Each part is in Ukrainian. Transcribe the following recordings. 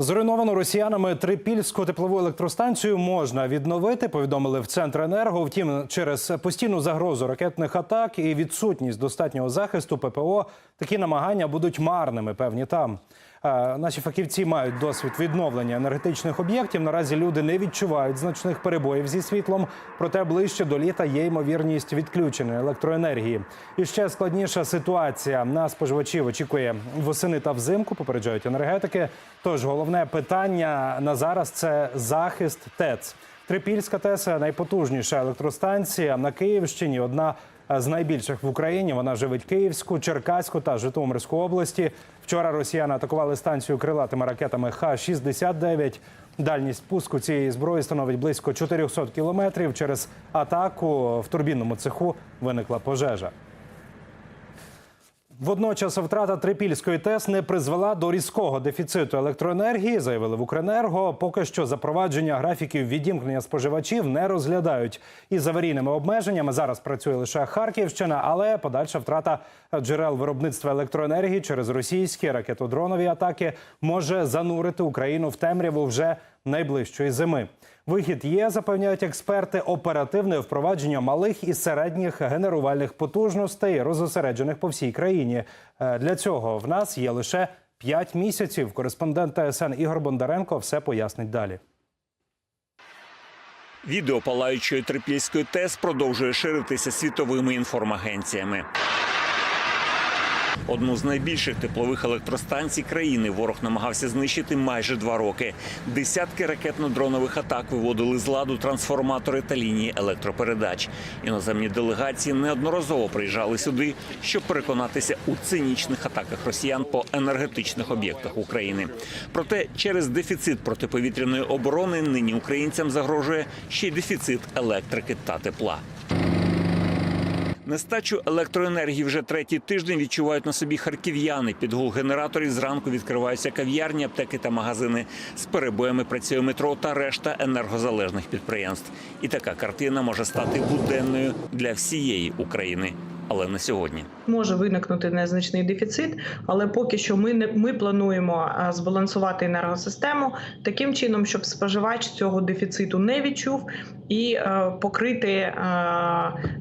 Зруйновану росіянами трипільську теплову електростанцію можна відновити. Повідомили в Центренерго. Втім, через постійну загрозу ракетних атак і відсутність достатнього захисту ППО такі намагання будуть марними. Певні там. Наші фахівці мають досвід відновлення енергетичних об'єктів. Наразі люди не відчувають значних перебоїв зі світлом, проте ближче до літа є ймовірність відключення електроенергії. І ще складніша ситуація на споживачів очікує восени та взимку. Попереджають енергетики. Тож головне питання на зараз це захист ТЕЦ. Трипільська ТЕС – найпотужніша електростанція на Київщині. Одна з найбільших в Україні. Вона живить Київську, Черкаську та Житомирську області. Вчора росіяни атакували станцію крилатими ракетами Х-69. Дальність пуску цієї зброї становить близько 400 кілометрів. Через атаку в турбінному цеху виникла пожежа. Водночас втрата Трипільської ТЕС не призвела до різкого дефіциту електроенергії, заявили в Укренерго. Поки що запровадження графіків відімкнення споживачів не розглядають. Із аварійними обмеженнями зараз працює лише Харківщина, але подальша втрата джерел виробництва електроенергії через російські ракетодронові атаки може занурити Україну в темряву вже найближчої зими. Вихід є, запевняють експерти, оперативне впровадження малих і середніх генерувальних потужностей, розосереджених по всій країні. Е, Для цього в нас є лише 5 місяців. Кореспондент ТСН Ігор Бондаренко все пояснить далі. Відео палаючої трипільської ТЕС продовжує ширитися світовими інформагенціями. Одну з найбільших теплових електростанцій країни ворог намагався знищити майже два роки. Десятки ракетно-дронових атак виводили з ладу трансформатори та лінії електропередач. Іноземні делегації неодноразово приїжджали сюди, щоб переконатися у цинічних атаках росіян по енергетичних об'єктах України. Проте через дефіцит протиповітряної оборони нині українцям загрожує ще й дефіцит електрики та тепла. Нестачу електроенергії вже третій тиждень відчувають на собі харків'яни. Під гул генераторів зранку відкриваються кав'ярні, аптеки та магазини. З перебоями працює метро та решта енергозалежних підприємств. І така картина може стати буденною для всієї України, але не сьогодні. Може виникнути незначний дефіцит, але поки що ми не ми плануємо збалансувати енергосистему таким чином, щоб споживач цього дефіциту не відчув і е, покрити е,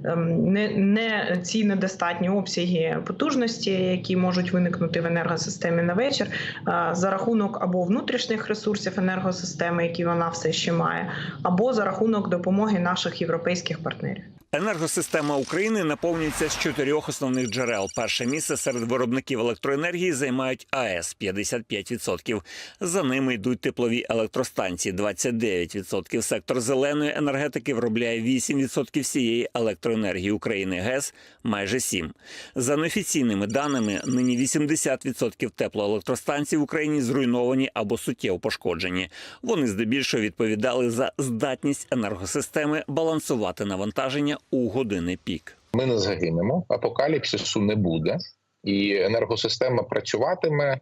ем, не, не ці недостатні обсяги потужності, які можуть виникнути в енергосистемі на вечір, е, за рахунок або внутрішніх ресурсів енергосистеми, які вона все ще має, або за рахунок допомоги наших європейських партнерів. Енергосистема України наповнюється з чотирьох основних джерел. Перше місце серед виробників електроенергії займають АЕС 55%. За ними йдуть теплові електростанції 29%. Сектор зеленої енергетики виробляє 8% всієї електроенергії України. ГЕС майже 7%. За неофіційними даними, нині 80% теплоелектростанцій в Україні зруйновані або суттєво пошкоджені. Вони здебільшого відповідали за здатність енергосистеми балансувати навантаження у години пік. Ми не загинемо, апокаліпсису не буде, і енергосистема працюватиме,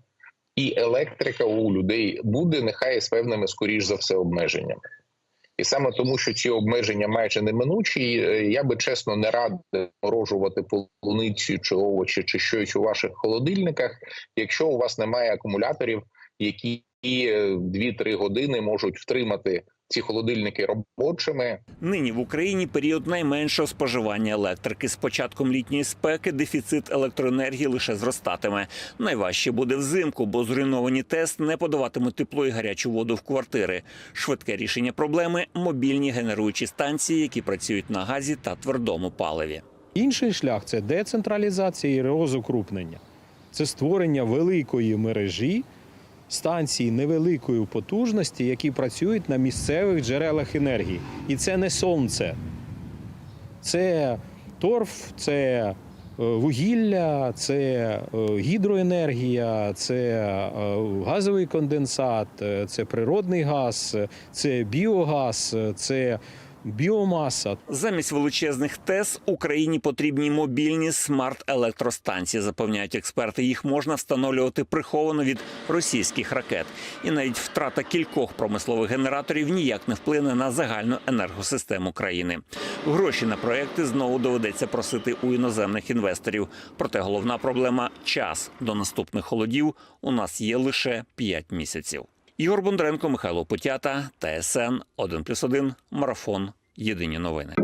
і електрика у людей буде, нехай з певними, скоріш за все, обмеженнями. І саме тому, що ці обмеження майже неминучі, е, я би чесно не радив морожувати полуницю чи овочі, чи щось у ваших холодильниках, якщо у вас немає акумуляторів, які 2-3 години можуть втримати ці холодильники робочими. Нині в Україні період найменшого споживання електрики. З початком літньої спеки дефіцит електроенергії лише зростатиме. Найважче буде взимку, бо зруйновані ТЕС не подаватимуть тепло і гарячу воду в квартири. Швидке рішення проблеми мобільні генеруючі станції, які працюють на газі та твердому паливі. Інший шлях це децентралізація і розукрупнення. Це створення великої мережі станцій невеликої потужності, які працюють на місцевих джерелах енергії. І це не сонце, це торф, це е, вугілля, це е, гідроенергія, це е, газовий конденсат, це природний газ, це біогаз, це біомаса. Замість величезних ТЕС Україні потрібні мобільні смарт-електростанції, запевняють експерти. Їх можна встановлювати приховано від російських ракет. І навіть втрата кількох промислових генераторів ніяк не вплине на загальну енергосистему країни. Гроші на проекти знову доведеться просити у іноземних інвесторів. Проте головна проблема час до наступних холодів. У нас є лише 5 місяців. Ігор Бондренко, Михайло Путята, ТСН 1+,1, Марафон. Єдині новини.